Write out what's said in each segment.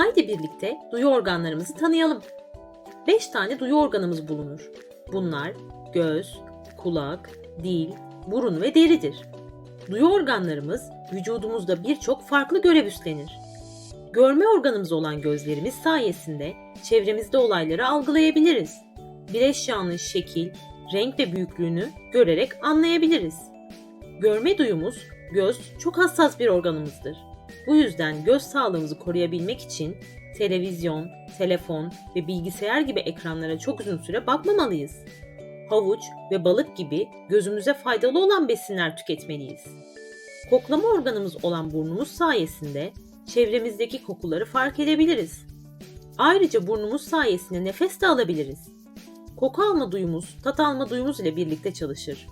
Haydi birlikte duyu organlarımızı tanıyalım. 5 tane duyu organımız bulunur. Bunlar göz, kulak, dil, burun ve deridir. Duyu organlarımız vücudumuzda birçok farklı görev üstlenir. Görme organımız olan gözlerimiz sayesinde çevremizde olayları algılayabiliriz. Bir eşyanın şekil, renk ve büyüklüğünü görerek anlayabiliriz. Görme duyumuz göz çok hassas bir organımızdır. Bu yüzden göz sağlığımızı koruyabilmek için televizyon, telefon ve bilgisayar gibi ekranlara çok uzun süre bakmamalıyız. Havuç ve balık gibi gözümüze faydalı olan besinler tüketmeliyiz. Koklama organımız olan burnumuz sayesinde çevremizdeki kokuları fark edebiliriz. Ayrıca burnumuz sayesinde nefes de alabiliriz. Koku alma duyumuz, tat alma duyumuz ile birlikte çalışır.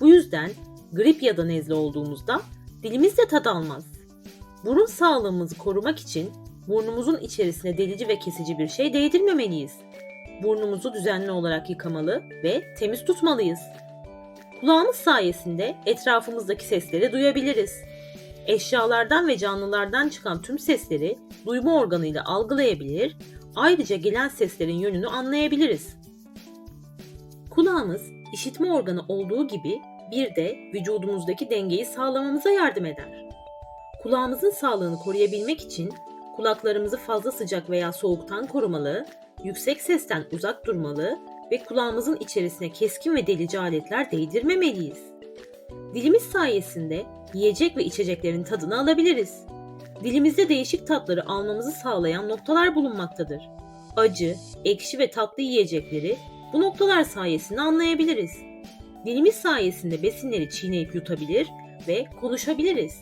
Bu yüzden grip ya da nezle olduğumuzda dilimiz de tat almaz. Burun sağlığımızı korumak için burnumuzun içerisine delici ve kesici bir şey değdirmemeliyiz. Burnumuzu düzenli olarak yıkamalı ve temiz tutmalıyız. Kulağımız sayesinde etrafımızdaki sesleri duyabiliriz. Eşyalardan ve canlılardan çıkan tüm sesleri duyma organıyla algılayabilir, ayrıca gelen seslerin yönünü anlayabiliriz. Kulağımız işitme organı olduğu gibi bir de vücudumuzdaki dengeyi sağlamamıza yardım eder. Kulağımızın sağlığını koruyabilmek için kulaklarımızı fazla sıcak veya soğuktan korumalı, yüksek sesten uzak durmalı ve kulağımızın içerisine keskin ve delici aletler değdirmemeliyiz. Dilimiz sayesinde yiyecek ve içeceklerin tadını alabiliriz. Dilimizde değişik tatları almamızı sağlayan noktalar bulunmaktadır. Acı, ekşi ve tatlı yiyecekleri bu noktalar sayesinde anlayabiliriz. Dilimiz sayesinde besinleri çiğneyip yutabilir ve konuşabiliriz.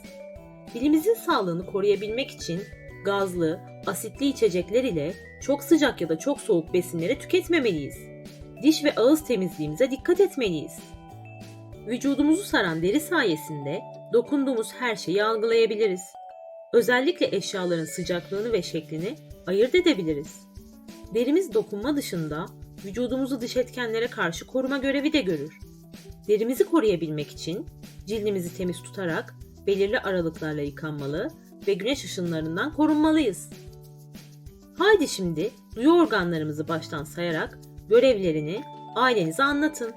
Dilimizin sağlığını koruyabilmek için gazlı, asitli içecekler ile çok sıcak ya da çok soğuk besinleri tüketmemeliyiz. Diş ve ağız temizliğimize dikkat etmeliyiz. Vücudumuzu saran deri sayesinde dokunduğumuz her şeyi algılayabiliriz. Özellikle eşyaların sıcaklığını ve şeklini ayırt edebiliriz. Derimiz dokunma dışında vücudumuzu dış etkenlere karşı koruma görevi de görür. Derimizi koruyabilmek için cildimizi temiz tutarak belirli aralıklarla yıkanmalı ve güneş ışınlarından korunmalıyız. Haydi şimdi duyu organlarımızı baştan sayarak görevlerini ailenize anlatın.